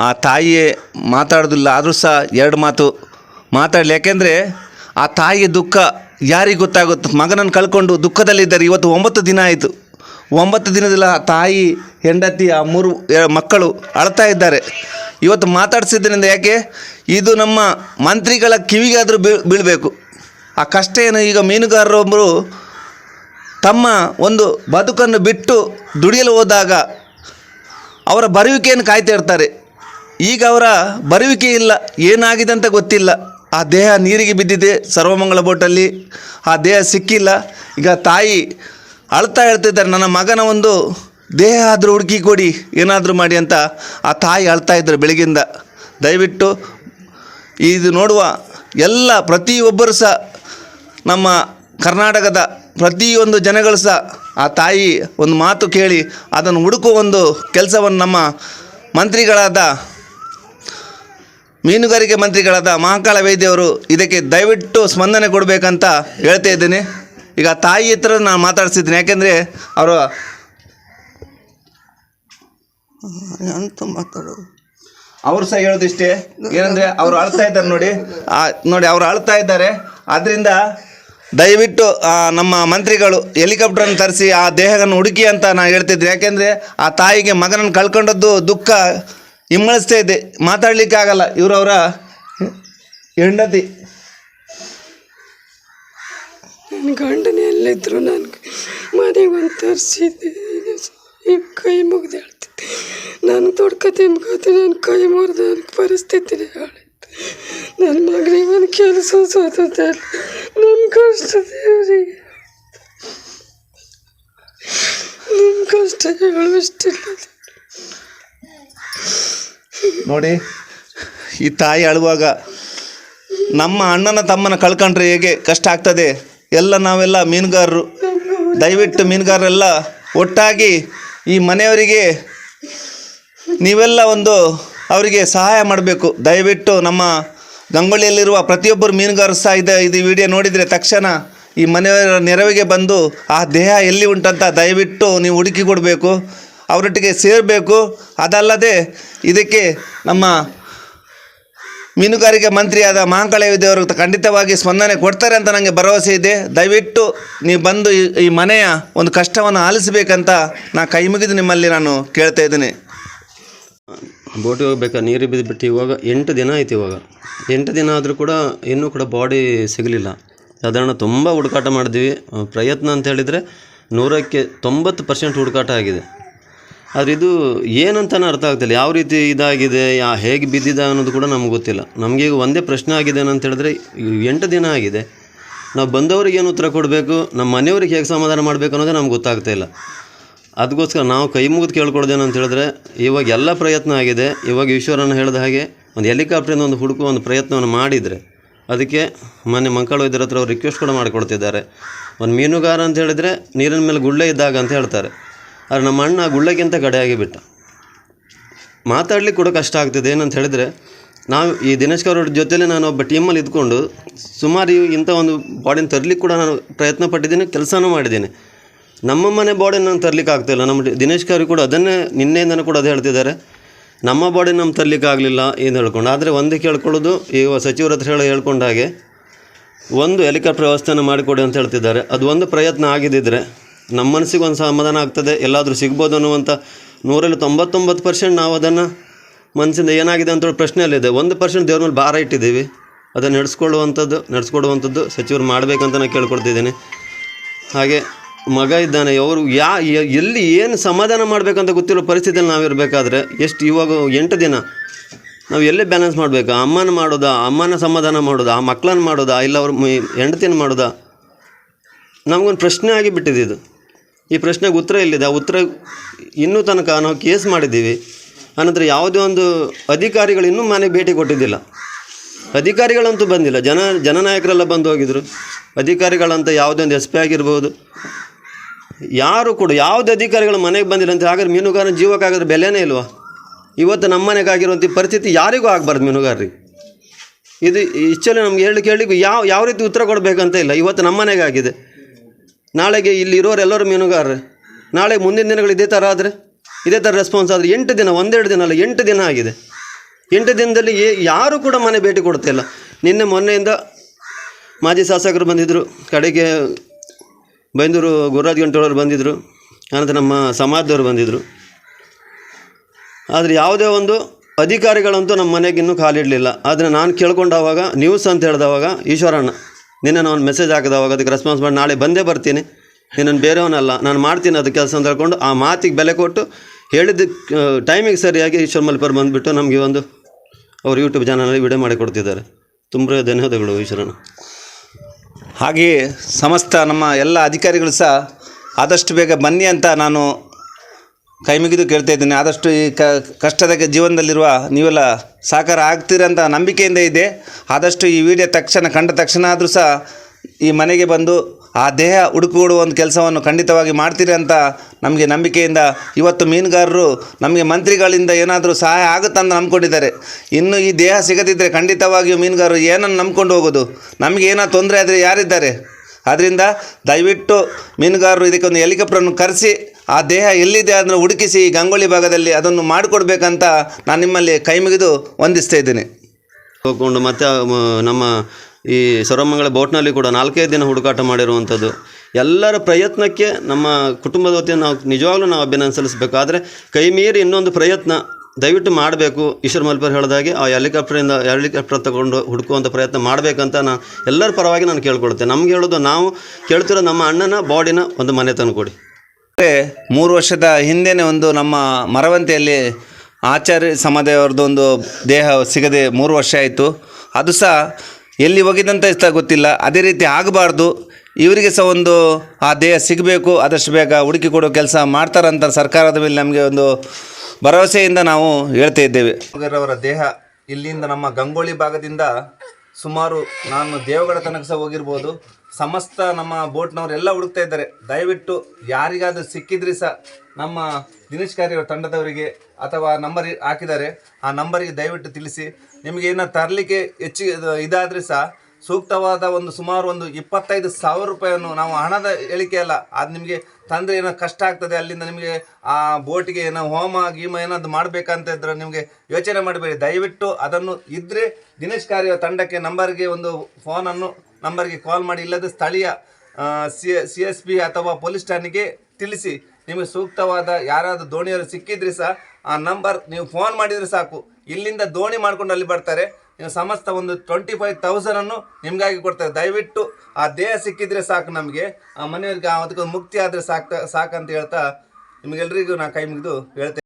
ಆ ತಾಯಿಯೇ ಮಾತಾಡೋದಿಲ್ಲ, ಆದರೂ ಸಹ ಎರಡು ಮಾತು ಮಾತಾಡಲಿ. ಯಾಕೆಂದರೆ ಆ ತಾಯಿಯ ದುಃಖ ಯಾರಿಗೆ ಗೊತ್ತಾಗುತ್ತೆ? ಮಗನನ್ನು ಕಳ್ಕೊಂಡು ದುಃಖದಲ್ಲಿದ್ದಾರೆ. ಇವತ್ತು ಒಂಬತ್ತು ದಿನ ಆಯಿತು. ಒಂಬತ್ತು ದಿನದಲ್ಲಿ ಆ ತಾಯಿ, ಹೆಂಡತಿ, ಆ ಮೂರು ಮಕ್ಕಳು ಅಳ್ತಾ ಇದ್ದಾರೆ. ಇವತ್ತು ಮಾತಾಡಿಸಿದ್ದರಿಂದ ಯಾಕೆ? ಇದು ನಮ್ಮ ಮಂತ್ರಿಗಳ ಕಿವಿಗಾದರೂ ಬೀಳ್, ಬೀಳಬೇಕು. ಆ ಕಷ್ಟ ಏನು ಈಗ ಮೀನುಗಾರರೊಬ್ಬರು ತಮ್ಮ ಒಂದು ಬದುಕನ್ನು ಬಿಟ್ಟು ದುಡಿಯಲು ಹೋದಾಗ ಅವರ ಬರುವಿಕೆಯನ್ನು ಕಾಯ್ತಾ ಇರ್ತಾರೆ. ಈಗ ಅವರ ಬರುವಿಕೆ ಇಲ್ಲ. ಏನಾಗಿದೆ ಅಂತ ಗೊತ್ತಿಲ್ಲ. ಆ ದೇಹ ನೀರಿಗೆ ಬಿದ್ದಿದೆ ಸರ್ವಮಂಗಳ ಬೋಟಲ್ಲಿ. ಆ ದೇಹ ಸಿಕ್ಕಿಲ್ಲ. ಈಗ ತಾಯಿ ಅಳ್ತಾ ಹೇಳ್ತಿದ್ದಾರೆ, ನನ್ನ ಮಗನ ಒಂದು ದೇಹ ಆದರೂ ಹುಡುಕಿ ಕೊಡಿ, ಏನಾದರೂ ಮಾಡಿ ಅಂತ ಆ ತಾಯಿ ಅಳ್ತಾ ಇದ್ದರು ಬೆಳಗಿಂದ ದಯವಿಟ್ಟು ಇದು ನೋಡುವ ಎಲ್ಲ, ಪ್ರತಿಯೊಬ್ಬರು ಸಹ ನಮ್ಮ ಕರ್ನಾಟಕದ ಪ್ರತಿಯೊಂದು ಜನಗಳು ಸಹ ಆ ತಾಯಿ ಒಂದು ಮಾತು ಕೇಳಿ, ಅದನ್ನು ಹುಡುಕುವ ಒಂದು ಕೆಲಸವನ್ನು ನಮ್ಮ ಮಂತ್ರಿಗಳಾದ ಮೀನುಗಾರಿಕೆ ಮಂತ್ರಿಗಳಾದ ಮಹಾಕಾಳ ವೈದ್ಯವರು ಇದಕ್ಕೆ ದಯವಿಟ್ಟು ಸ್ಪಂದನೆ ಕೊಡಬೇಕಂತ ಹೇಳ್ತಾ ಇದ್ದೀನಿ. ಈಗ ತಾಯಿ ಹತ್ರ ನಾನು ಮಾತಾಡ್ಸಿದ್ದೀನಿ. ಯಾಕೆಂದರೆ ಅವರು ಅಂತ ಮಾತಾಡೋದು ಅವರು ಸಹ ಹೇಳೋದಿಷ್ಟೇ ಏನಂದರೆ ಅವರು ಅಳ್ತಾ ಇದ್ದಾರೆ ನೋಡಿ. ನೋಡಿ ಅವರು ಅಳ್ತಾ ಇದ್ದಾರೆ. ಆದ್ದರಿಂದ ದಯವಿಟ್ಟು ನಮ್ಮ ಮಂತ್ರಿಗಳು ಹೆಲಿಕಾಪ್ಟರ್ನ ತರಿಸಿ ಆ ದೇಹವನ್ನು ಹುಡುಕಿ ಅಂತ ನಾನು ಹೇಳ್ತಿದ್ದೆ ಯಾಕೆಂದರೆ ಆ ತಾಯಿಗೆ ಮಗನನ್ನು ಕಳ್ಕೊಂಡದ್ದು ದುಃಖ. ಹಿಮ್ಮಳಿಸ್ತಾ ಮಾತಾಡಲಿಕ್ಕೆ ಆಗಲ್ಲ. ಇವರವರ ಹೆಂಡತಿ. ನನ್ನ ಗಂಡನ ಎಲ್ಲಿದ್ರು ನಾನು ಮನೆಗೆ ಒಂದು ತರಿಸಿದ್ದೆ. ಕೈ ಮುಗ್ದು ಹೇಳ್ತಿದ್ದೆ. ನಾನು ತೊಡ್ಕ ತಿನ್ಕೋತೆ ನನ್ನ ಕೈ ಮುರಿದು ನನ್ನ ಹೇಳಿದ್ದೆ. ನನ್ನ ಮಗನಿಗೆ ಒಂದು ಕೆಲಸ ಸೋತದೆ. ನನ್ನ ಕಷ್ಟ ದೇವರಿಗೆ. ನಿಮ್ಮ ಕಷ್ಟ ಹೇಳುವಷ್ಟಿಲ್ಲ ನೋಡಿ, ಈ ತಾಯಿ ಅಳುವಾಗ, ನಮ್ಮ ಅಣ್ಣನ ತಮ್ಮನ ಕಳ್ಕೊಂಡ್ರೆ ಹೇಗೆ ಕಷ್ಟ ಆಗ್ತದೆ? ಎಲ್ಲ ನಾವೆಲ್ಲ ಮೀನುಗಾರರು. ದಯವಿಟ್ಟು ಮೀನುಗಾರರೆಲ್ಲ ಒಟ್ಟಾಗಿ ಈ ಮನೆಯವರಿಗೆ ನೀವೆಲ್ಲ ಒಂದು ಅವರಿಗೆ ಸಹಾಯ ಮಾಡಬೇಕು. ದಯವಿಟ್ಟು ನಮ್ಮ ಗಂಗೊಳ್ಳಿಯಲ್ಲಿರುವ ಪ್ರತಿಯೊಬ್ಬರು ಮೀನುಗಾರರು ಸಹ ಇದೆ, ಇದು ವಿಡಿಯೋ ನೋಡಿದರೆ ತಕ್ಷಣ ಈ ಮನೆಯವರ ನೆರವಿಗೆ ಬಂದು ಆ ದೇಹ ಎಲ್ಲಿ ಉಂಟಂತ ದಯವಿಟ್ಟು ನೀವು ಹುಡುಕಿ ಕೊಡಬೇಕು. ಅವರೊಟ್ಟಿಗೆ ಸೇರಬೇಕು. ಅದಲ್ಲದೆ ಇದಕ್ಕೆ ನಮ್ಮ ಮೀನುಗಾರಿಕೆ ಮಂತ್ರಿಯಾದ ಮಹಾಕಾಳ ಖಂಡಿತವಾಗಿ ಸ್ಪಂದನೆ ಕೊಡ್ತಾರೆ ಅಂತ ನನಗೆ ಭರವಸೆ ಇದೆ. ದಯವಿಟ್ಟು ನೀವು ಬಂದು ಈ- ಈ ಮನೆಯ ಒಂದು ಕಷ್ಟವನ್ನು ಆಲಿಸಬೇಕಂತ ನಾ ಕೈ ಮುಗಿದು ನಿಮ್ಮಲ್ಲಿ ನಾನು ಕೇಳ್ತಾ ಇದ್ದೀನಿ. ಬೋಟಿಗೆ ಹೋಗ್ಬೇಕಾ? ನೀರು ಬಿದ್ದುಬಿಟ್ಟು ಇವಾಗ ಎಂಟು ದಿನ ಆಯ್ತು ಇವಾಗ. ಎಂಟು ದಿನ ಆದರೂ ಕೂಡ ಇನ್ನೂ ಕೂಡ ಬಾಡಿ ಸಿಗಲಿಲ್ಲ. ಸಾಧಾರಣ ತುಂಬ ಹುಡುಕಾಟ ಮಾಡಿದ್ವಿ. ಪ್ರಯತ್ನ ಅಂತ ಹೇಳಿದರೆ ನೂರಕ್ಕೆ ತೊಂಬತ್ತು ಪರ್ಸೆಂಟ್ ಹುಡುಕಾಟ ಆಗಿದೆ. ಆದರೆ ಇದು ಏನಂತಾನೆ ಅರ್ಥ ಆಗ್ತಿಲ್ಲ. ಯಾವ ರೀತಿ ಇದಾಗಿದೆ, ಯಾ ಹೇಗೆ ಬಿದ್ದಿದೆ ಅನ್ನೋದು ಕೂಡ ನಮ್ಗೆ ಗೊತ್ತಿಲ್ಲ. ನಮಗೆ ಒಂದೇ ಪ್ರಶ್ನೆ ಆಗಿದೆ ಏನಂತ ಹೇಳಿದ್ರೆ ಎಂಟು ದಿನ ಆಗಿದೆ. ನಾವು ಬಂದವರಿಗೆ ಏನು ಉತ್ತರ ಕೊಡಬೇಕು, ನಮ್ಮ ಮನೆಯವ್ರಿಗೆ ಹೇಗೆ ಸಮಾಧಾನ ಮಾಡಬೇಕು ಅನ್ನೋದೇ ನಮ್ಗೆ ಗೊತ್ತಾಗ್ತಾ ಇಲ್ಲ. ಅದಕ್ಕೋಸ್ಕರ ನಾವು ಕೈ ಮುಗಿದು ಕೇಳ್ಕೊಳ್ದೇನು ಅಂತ ಹೇಳಿದ್ರೆ, ಇವಾಗ ಎಲ್ಲ ಪ್ರಯತ್ನ ಆಗಿದೆ. ಇವಾಗ ಈಶ್ವರನ ಹೇಳಿದ ಹಾಗೆ ಒಂದು ಹೆಲಿಕಾಪ್ಟ್ರಿಂದ ಒಂದು ಹುಡುಕುವ ಒಂದು ಪ್ರಯತ್ನವನ್ನು ಮಾಡಿದರೆ, ಅದಕ್ಕೆ ಮೊನ್ನೆ ಮಂಕಳು ಇದ್ರ ಹತ್ರ ಅವ್ರು ರಿಕ್ವೆಸ್ಟ್ ಕೂಡ ಮಾಡಿಕೊಡ್ತಿದ್ದಾರೆ. ಒಂದು ಮೀನುಗಾರ ಅಂತ ಹೇಳಿದರೆ, ನೀರಿನ ಮೇಲೆ ಗುಳ್ಳೆ ಇದ್ದಾಗ ಅಂತ ಹೇಳ್ತಾರೆ. ಆದರೆ ನಮ್ಮ ಅಣ್ಣ ಆ ಗುಳ್ಳೆಗಿಂತ ಕಡೆಯಾಗಿ ಬಿಟ್ಟ. ಮಾತಾಡ್ಲಿಕ್ಕೆ ಕೂಡ ಕಷ್ಟ ಆಗ್ತಿದೆ. ಏನಂತ ಹೇಳಿದರೆ, ನಾವು ಈ ದಿನೇಶ್ ಅವ್ರ ಜೊತೆಲಿ ನಾನು ಒಬ್ಬ ಟೀಮಲ್ಲಿ ಇದ್ಕೊಂಡು ಸುಮಾರು ಇಂಥ ಒಂದು ಬಾಡಿನ ತರಲಿಕ್ಕೆ ಕೂಡ ನಾನು ಪ್ರಯತ್ನ ಪಟ್ಟಿದ್ದೀನಿ, ಕೆಲಸನೂ ಮಾಡಿದ್ದೀನಿ. ನಮ್ಮ ಮನೆ ಬಾಡಿನ ನಾನು ತರಲಿಕ್ಕೆ ಆಗ್ತಾಯಿಲ್ಲ ನಮ್ಮ ದಿನೇಶ್ ಅವ್ರಿಗೆ ಕೂಡ ಅದನ್ನೇ ನಿನ್ನೆಯಿಂದನೂ ಕೂಡ ಅದು ಹೇಳ್ತಿದ್ದಾರೆ. ನಮ್ಮ ಬಾಡಿ ನಮ್ಮ ತರಲಿಕ್ಕೆ ಆಗಲಿಲ್ಲ ಏನು ಹೇಳ್ಕೊಂಡು, ಆದರೆ ಒಂದೇ ಕೇಳ್ಕೊಳ್ಳೋದು, ಈ ಸಚಿವರ ಹತ್ರ ಹೇಳಿ ಹೇಳ್ಕೊಂಡ ಹಾಗೆ, ಒಂದು ಹೆಲಿಕಾಪ್ಟರ್ ವ್ಯವಸ್ಥೆಯನ್ನು ಮಾಡಿಕೊಡಿ ಅಂತ ಹೇಳ್ತಿದ್ದಾರೆ. ಅದು ಒಂದು ಪ್ರಯತ್ನ ಆಗಿದ್ದಿದ್ರೆ ನಮ್ಮ ಮನಸ್ಸಿಗೆ ಒಂದು ಸಮಾಧಾನ ಆಗ್ತದೆ. ಎಲ್ಲಾದರೂ ಸಿಗ್ಬೋದು ಅನ್ನುವಂಥ ನೂರಲ್ಲಿ ತೊಂಬತ್ತೊಂಬತ್ತು ಪರ್ಸೆಂಟ್ ನಾವು ಅದನ್ನು ಮನಸ್ಸಿಂದ ಏನಾಗಿದೆ ಅಂತ ಹೇಳಿ ಪ್ರಶ್ನೆಯಲ್ಲಿದೆ ಒಂದು ಪರ್ಸೆಂಟ್ ದೇವ್ರ ಮೇಲೆ ಭಾರ ಇಟ್ಟಿದ್ದೀವಿ. ಅದನ್ನು ನಡೆಸ್ಕೊಳ್ಳುವಂಥದ್ದು, ನಡೆಸ್ಕೊಡುವಂಥದ್ದು ಸಚಿವರು ಮಾಡಬೇಕಂತ ನಾನು ಕೇಳ್ಕೊಡ್ತಿದ್ದೀನಿ ಹಾಗೆ ಮಗ ಇದ್ದಾನೆ, ಅವರು ಯಾ, ಯ- ಎಲ್ಲಿ ಏನು ಸಮಾಧಾನ ಮಾಡಬೇಕಂತ ಗೊತ್ತಿರೋ ಪರಿಸ್ಥಿತಿಯಲ್ಲಿ ನಾವಿರಬೇಕಾದ್ರೆ ಎಷ್ಟು ಇವಾಗ ಎಂಟು ದಿನ ನಾವು ಎಲ್ಲಿ ಬ್ಯಾಲೆನ್ಸ್ ಮಾಡಬೇಕು? ಅಮ್ಮನ ಮಾಡೋದಾ? ಅಮ್ಮನ ಸಮಾಧಾನ ಮಾಡೋದಾ? ಆ ಮಕ್ಕಳನ್ನ ಮಾಡೋದಾ? ಇಲ್ಲ ಅವ್ರ ಹೆಂಡತಿನ ಮಾಡೋದಾ? ನಮಗೊಂದು ಪ್ರಶ್ನೆ ಆಗಿ ಬಿಟ್ಟಿದೆ ಇದು. ಈ ಪ್ರಶ್ನೆಗೆ ಉತ್ತರ ಎಲ್ಲಿದೆ? ಆ ಉತ್ತರ ಇನ್ನೂ ತನಕ ನಾವು ಕೇಸ್ ಮಾಡಿದ್ದೀವಿ. ಆನಂತರ ಯಾವುದೇ ಒಂದು ಅಧಿಕಾರಿಗಳು ಇನ್ನೂ ಮನೆಗೆ ಭೇಟಿ ಕೊಟ್ಟಿದ್ದಿಲ್ಲ. ಅಧಿಕಾರಿಗಳಂತೂ ಬಂದಿಲ್ಲ. ಜನ, ಜನನಾಯಕರೆಲ್ಲ ಬಂದು ಹೋಗಿದ್ರು. ಅಧಿಕಾರಿಗಳಂತ ಯಾವುದೇ ಒಂದು ಎಸ್ ಪಿ ಆಗಿರ್ಬೋದು. ಯಾರು ಕೂಡ ಯಾವುದೇ ಅಧಿಕಾರಿಗಳು ಮನೆಗೆ ಬಂದಿಲ್ಲ ಅಂತ ಹಾಗಾದ್ರೆ ಮೀನುಗಾರನ ಜೀವಕ್ಕಾಗಿದ್ರೆ ಬೆಲೆನೇ ಇಲ್ವಾ? ಇವತ್ತು ನಮ್ಮ ಮನೆಗಾಗಿರುವಂಥ ಪರಿಸ್ಥಿತಿ ಯಾರಿಗೂ ಆಗಬಾರ್ದು ಮೀನುಗಾರರಿಗೆ. ಇದು ಇಷ್ಟಲ್ಲಿ ನಮ್ಗೆ ಹೇಳಿ ಕೇಳಿ ಯಾವ ಯಾವ ರೀತಿ ಉತ್ತರ ಕೊಡಬೇಕಂತ ಇಲ್ಲ. ಇವತ್ತು ನಮ್ಮ ಮನೆಗೆ ಆಗಿದೆ ನಾಳೆಗೆ ಇಲ್ಲಿ ಇರೋರು ಎಲ್ಲರೂ ಮೀನುಗಾರರು. ನಾಳೆ ಮುಂದಿನ ದಿನಗಳು ಇದೇ ಥರ ಆದರೆ, ಇದೇ ಥರ ರೆಸ್ಪಾನ್ಸ್ ಆದರೆ ಎಂಟು ದಿನ, ಒಂದೆರಡು ದಿನ ಅಲ್ಲ, ಎಂಟು ದಿನ ಆಗಿದೆ. ಎಂಟು ದಿನದಲ್ಲಿ ಏ ಯಾರು ಕೂಡ ಮನೆ ಭೇಟಿ ಕೊಡ್ತಿಲ್ಲ ನಿನ್ನೆ ಮೊನ್ನೆಯಿಂದ ಮಾಜಿ ಶಾಸಕರು ಬಂದಿದ್ದರು ಕಡೆಗೆ ಬೈಂದೂರು ಗುರುರಾಜ್ ಗಂಟೋಳವರು ಬಂದಿದ್ದರು ಆನಂತರ ನಮ್ಮ ಸಮಾಜದವರು ಬಂದಿದ್ದರು ಆದರೆ ಯಾವುದೇ ಒಂದು ಅಧಿಕಾರಿಗಳಂತೂ ನಮ್ಮ ಮನೆಗೆ ಇನ್ನೂ ಕಾಲಿಡಲಿಲ್ಲ. ಆದರೆ ನಾನು ಕೇಳ್ಕೊಂಡಾವಾಗ ನ್ಯೂಸ್ ಅಂತ ಹೇಳಿದವಾಗ ಈಶ್ವರಣ್ಣ ನಿನ್ನೆ ನಾನು ಮೆಸೇಜ್ ಹಾಕಿದವಾಗ ಅದಕ್ಕೆ ರೆಸ್ಪಾನ್ಸ್ ಮಾಡಿ, ನಾಳೆ ಬಂದೇ ಬರ್ತೀನಿ. ನಿನ್ನನ್ನು ಬೇರೆಯವನಲ್ಲ, ನಾನು ಮಾಡ್ತೀನಿ ಅದು ಕೆಲಸ ಅಂತ ಹೇಳ್ಕೊಂಡು ಆ ಮಾತಿಗೆ ಬೆಲೆ ಕೊಟ್ಟು ಹೇಳಿದ ಟೈಮಿಗೆ ಸರಿಯಾಗಿ ಈಶ್ವರ್ ಮಲ್ಪರ್ ಬಂದುಬಿಟ್ಟು ನಮಗೆ ಒಂದು ಅವರು ಯೂಟ್ಯೂಬ್ ಚಾನಲಲ್ಲಿ ವಿಡಿಯೋ ಮಾಡಿ ಕೊಡ್ತಿದ್ದಾರೆ. ತುಂಬ ಧನ್ಯವಾದಗಳು ಈಶ್ವರನ ಹಾಗೆಯೇ ಸಮಸ್ತ ನಮ್ಮ ಎಲ್ಲ ಅಧಿಕಾರಿಗಳು ಸಹ ಆದಷ್ಟು ಬೇಗ ಬನ್ನಿ ಅಂತ ನಾನು ಕೈ ಮುಗಿದು ಕೇಳ್ತಾ ಇದ್ದೀನಿ. ಆದಷ್ಟು ಈ ಕ, ಕಷ್ಟದ ಜೀವನದಲ್ಲಿರುವ ನೀವೆಲ್ಲ ಸಾಕಾರ ಆಗ್ತೀರಂತ ನಂಬಿಕೆಯಿಂದ ಇದೆ. ಆದಷ್ಟು ಈ ವಿಡಿಯೋ ತಕ್ಷಣ, ಕಂಡ ತಕ್ಷಣ ಆದರೂ ಸಹ ಈ ಮನೆಗೆ ಬಂದು ಆ ದೇಹ ಹುಡುಕುಕೊಡುವ ಒಂದು ಕೆಲಸವನ್ನು ಖಂಡಿತವಾಗಿ ಮಾಡ್ತೀರಿ ಅಂತ ನಮಗೆ ನಂಬಿಕೆಯಿಂದ ಇವತ್ತು ಮೀನುಗಾರರು ನಮಗೆ ಮಂತ್ರಿಗಳಿಂದ ಏನಾದರೂ ಸಹಾಯ ಆಗುತ್ತಂತ ನಂಬ್ಕೊಂಡಿದ್ದಾರೆ. ಇನ್ನು ಈ ದೇಹ ಸಿಗದಿದ್ದರೆ ಖಂಡಿತವಾಗಿಯೂ ಮೀನುಗಾರರು ಏನನ್ನು ನಂಬ್ಕೊಂಡು ಹೋಗೋದು? ನಮಗೆ ಏನೋ ತೊಂದರೆ ಆದರೆ ಯಾರಿದ್ದಾರೆ? ಆದ್ದರಿಂದ ದಯವಿಟ್ಟು ಮೀನುಗಾರರು ಇದಕ್ಕೊಂದು ಹೆಲಿಕಾಪ್ಟರನ್ನು ಕರೆಸಿ ಆ ದೇಹ ಎಲ್ಲಿದೆ ಅದನ್ನು ಹುಡುಕಿಸಿ ಗಂಗೋಳಿ ಗಂಗೊಳ್ಳಿ ಭಾಗದಲ್ಲಿ ಅದನ್ನು ಮಾಡಿಕೊಡ್ಬೇಕಂತ ನಾನು ನಿಮ್ಮಲ್ಲಿ ಕೈ ಮುಗಿದು ವಂದಿಸ್ತಾ ಇದ್ದೀನಿ. ಹೋಗ್ಕೊಂಡು ಮತ್ತೆ ನಮ್ಮ ಈ ಸರ್ವಮಂಗಳ ಬೋಟ್ನಲ್ಲಿ ಕೂಡ ನಾಲ್ಕೈದು ದಿನ ಹುಡುಕಾಟ ಮಾಡಿರುವಂಥದ್ದು. ಎಲ್ಲರ ಪ್ರಯತ್ನಕ್ಕೆ ನಮ್ಮ ಕುಟುಂಬದ ನಾವು ನಿಜವಾಗ್ಲೂ ನಾವು ಅಭಿನಂದನೆ ಆದರೆ ಕೈ ಮೀರಿ ಇನ್ನೊಂದು ಪ್ರಯತ್ನ ದಯವಿಟ್ಟು ಮಾಡಬೇಕು. ಈಶ್ವರ್ ಮಲ್ಪರ್ ಹೇಳಿದಾಗೆ ಆ ಹೆಲಿಕಾಪ್ಟರಿಂದ ಹೆಲಿಕಾಪ್ಟರ್ ತಗೊಂಡು ಹುಡುಕುವಂಥ ಪ್ರಯತ್ನ ಮಾಡಬೇಕಂತ ನಾನು ಎಲ್ಲರ ಪರವಾಗಿ ನಾನು ಕೇಳ್ಕೊಳ್ತೇನೆ. ನಮ್ಗೆ ಹೇಳೋದು ನಾವು ಕೇಳ್ತಿರೋ ನಮ್ಮ ಅಣ್ಣನ, ಬಾಡಿನ ಒಂದು ಮನೆ ತಂದು ಕೊಡಿ. ಮತ್ತೆ ಮೂರು ವರ್ಷದ ಹಿಂದೆನೇ ಒಂದು ನಮ್ಮ ಮರವಂತೆಯಲ್ಲಿ ಆಚಾರ್ಯ ಒಂದು ದೇಹ ಸಿಗದೆ ಮೂರು ವರ್ಷ ಆಯಿತು. ಅದು ಸಹ ಎಲ್ಲಿ ಹೋಗಿದಂತ ಇಷ್ಟ ಗೊತ್ತಿಲ್ಲ. ಅದೇ ರೀತಿ ಆಗಬಾರ್ದು. ಇವರಿಗೆ ಸಹ ಒಂದು ಆ ದೇಹ ಸಿಗಬೇಕು, ಆದಷ್ಟು ಬೇಗ ಹುಡುಕಿ ಕೊಡೋ ಕೆಲಸ ಮಾಡ್ತಾರಂತ ಸರ್ಕಾರದ ಮೇಲೆ ನಮಗೆ ಒಂದು ಭರವಸೆಯಿಂದ ನಾವು ಹೇಳ್ತಾ ಇದ್ದೇವೆ. ಅವರ ದೇಹ ಇಲ್ಲಿಂದ ನಮ್ಮ ಗಂಗೋಳಿ ಭಾಗದಿಂದ ಸುಮಾರು ನಾನು ದೇವಗಡ ತನಕ ಸಹ ಹೋಗಿರ್ಬೋದು. ಸಮಸ್ತ ನಮ್ಮ ಬೋಟ್ನವರೆಲ್ಲ ಹುಡುಕ್ತಾ ಇದ್ದಾರೆ. ದಯವಿಟ್ಟು ಯಾರಿಗಾದರೂ ಸಿಕ್ಕಿದ್ರಿ ಸಹ ನಮ್ಮ ದಿನೇಶ್ ಕಾರ್ಯವರ ತಂಡದವರಿಗೆ ಅಥವಾ ನಂಬರ್ ಹಾಕಿದ್ದಾರೆ, ಆ ನಂಬರಿಗೆ ದಯವಿಟ್ಟು ತಿಳಿಸಿ. ನಿಮಗೆ ಏನೋ ತರಲಿಕ್ಕೆ ಹೆಚ್ಚು ಇದು ಇದಾದರೆ ಸಹ ಸೂಕ್ತವಾದ ಒಂದು ಸುಮಾರು ಒಂದು ಇಪ್ಪತ್ತೈದು ಸಾವಿರ ರೂಪಾಯಿಯನ್ನು ನಾವು ಹಣದ ಹೇಳಿಕೆ ಅಲ್ಲ, ಅದು ನಿಮಗೆ ತಂದರೆ ಏನೋ ಕಷ್ಟ ಆಗ್ತದೆ, ಅಲ್ಲಿಂದ ನಿಮಗೆ ಆ ಬೋಟಿಗೆ ಏನೋ ಹೋಮ ಗೀಮ ಏನಾದರೂ ಮಾಡಬೇಕಂತ ಇದ್ರೆ ನಿಮಗೆ ಯೋಚನೆ ಮಾಡಬೇಡಿ. ದಯವಿಟ್ಟು ಅದನ್ನು ಇದ್ದರೆ ದಿನೇಶ್ ಕಾರ್ಯ ತಂಡಕ್ಕೆ ನಂಬರ್ಗೆ ಒಂದು ಫೋನನ್ನು ನಂಬರ್ಗೆ ಕಾಲ್ ಮಾಡಿ ಇಲ್ಲದ ಸ್ಥಳೀಯ ಸಿ ಎಸ್ ಪಿ ಅಥವಾ ಪೊಲೀಸ್ ಠಾಣೆಗೆ ತಿಳಿಸಿ. ನಿಮಗೆ ಸೂಕ್ತವಾದ ಯಾರಾದರೂ ದೋಣಿಯವರು ಸಿಕ್ಕಿದ್ರೆ ಸಹ ಆ ನಂಬರ್ ನೀವು ಫೋನ್ ಮಾಡಿದರೆ ಸಾಕು. ಇಲ್ಲಿಂದ ದೋಣಿ ಮಾಡ್ಕೊಂಡು ಅಲ್ಲಿ ಬರ್ತಾರೆ. ನೀವು ಸಮಸ್ತ ಒಂದು ಟ್ವೆಂಟಿ ಫೈವ್ ತೌಸಂಡನ್ನು ನಿಮಗಾಗಿ ಕೊಡ್ತಾರೆ. ದಯವಿಟ್ಟು ಆ ದೇಹ ಸಿಕ್ಕಿದ್ರೆ ಸಾಕು ನಮಗೆ. ಆ ಮನೆಯವರಿಗೆ ಅದಕ್ಕೊಂದು ಮುಕ್ತಿ ಆದರೆ ಸಾಕು ಸಾಕಂತ ಹೇಳ್ತಾ ನಿಮಗೆಲ್ಲರಿಗೂ ನಾನು ಕೈ ಮುಗಿದು ಹೇಳ್ತೇನೆ.